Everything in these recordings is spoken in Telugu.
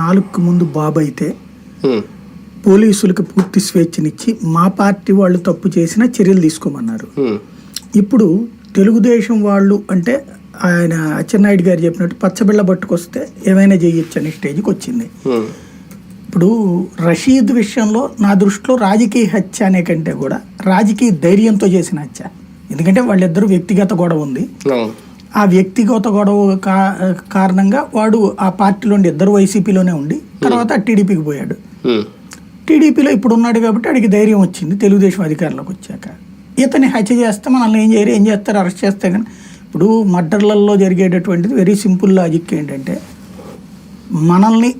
నాలుగుకు ముందు బాబు అయితే పోలీసులకు పూర్తి స్వేచ్ఛనిచ్చి మా పార్టీ వాళ్ళు తప్పు చేసినా చర్యలు తీసుకోమన్నారు. ఇప్పుడు తెలుగుదేశం వాళ్ళు అంటే ఆయన అచ్చెన్నాయుడు గారు చెప్పినట్టు పచ్చబిళ్ళ పట్టుకొస్తే ఏమైనా చేయొచ్చు అనే స్టేజ్కి వచ్చింది. ఇప్పుడు రషీద్ విషయంలో నా దృష్టిలో రాజకీయ హత్య అనే కంటే కూడా రాజకీయ ధైర్యంతో చేసిన హత్య. ఎందుకంటే వాళ్ళిద్దరూ వ్యక్తిగత గొడవ ఉంది. ఆ వ్యక్తిగత గొడవ కా- కారణంగా వాడు ఆ పార్టీలో ఇద్దరు వైసీపీలోనే ఉండి తర్వాత టీడీపీకి పోయాడు. ఉమ్, టీడీపీలో ఇప్పుడు ఉన్నాడు కాబట్టి అడిగి ధైర్యం వచ్చింది. తెలుగుదేశం అధికారంలోకి వచ్చాక. ఇతన్ని హత్య చేస్తే మనల్ని ఏం చేయరు ఏం చేస్తారు అరెస్ట్ చేస్తే కానీ ఇప్పుడు మర్డర్లలో జరిగేటటువంటిది వెరీ సింపుల్ లాజిక్ ఏంటంటే మనల్ని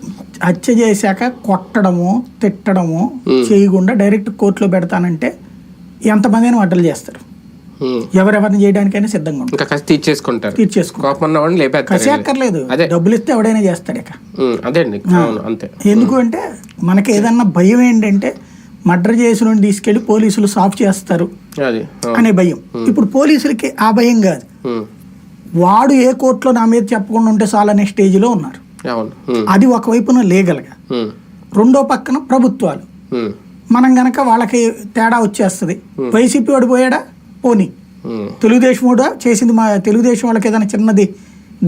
హత్య చేశాక కొట్టడము తిట్టడము చేయకుండా డైరెక్ట్ కోర్టులో పెడతానంటే ఎంతమంది మర్డర్లు చేస్తారు. ఎవరెవరిని చేయడానికైనా సిద్ధంగా ఉంటారు. కసి తీర్చేసుకుంటారు. తీర్చేసుకుంటారు. కసి అక్కర్లేదు. అదే. డబ్బులు ఇస్తే ఎవడైనా చేస్తాడు ఇక. అదే అండి. అంతే. ఎందుకు అంటే మనకి ఏదన్నా భయం ఏంటంటే మర్డర్ చేసిన తీసుకెళ్ళి పోలీసులు సాఫ్ చేస్తారు. అనే భయం. ఇప్పుడు పోలీసులకి ఆ భయం కాదు. వాడు ఏ కోర్టులో నా మీద చెప్పకుండా ఉంటే చాలనే స్టేజ్లో ఉన్నారు. అది ఒకవైపున లీగల్గా. రెండో పక్కన ప్రభుత్వాలు. మనం గనక వాళ్ళకి తేడా వచ్చేస్తుంది. వైసీపీ వాడు పోయాడా? పోనీ. తెలుగుదేశం కూడా చేసింది మా తెలుగుదేశం వాళ్ళకి ఏదైనా చిన్నది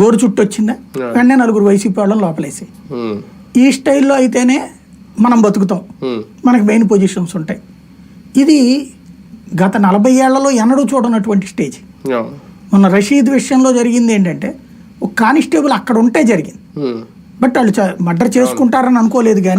గోరు చుట్టూ వచ్చిందా? వెంటనే నలుగురు వైసీపీ వాళ్ళని లోపలేసి ఈ స్టైల్లో అయితేనే మనం బతుకుతాం. మనకి మెయిన్ పొజిషన్స్ ఉంటాయి. ఇది గత నలభై ఏళ్ళలో ఎన్నడూ చూడనటువంటి స్టేజ్. మొన్న రషీద్ విషయంలో జరిగింది ఏంటంటే ఒక కానిస్టేబుల్ అక్కడ ఉంటే జరిగింది. బట్ వాళ్ళు మర్డర్ చేసుకుంటారని అనుకోలేదు కానీ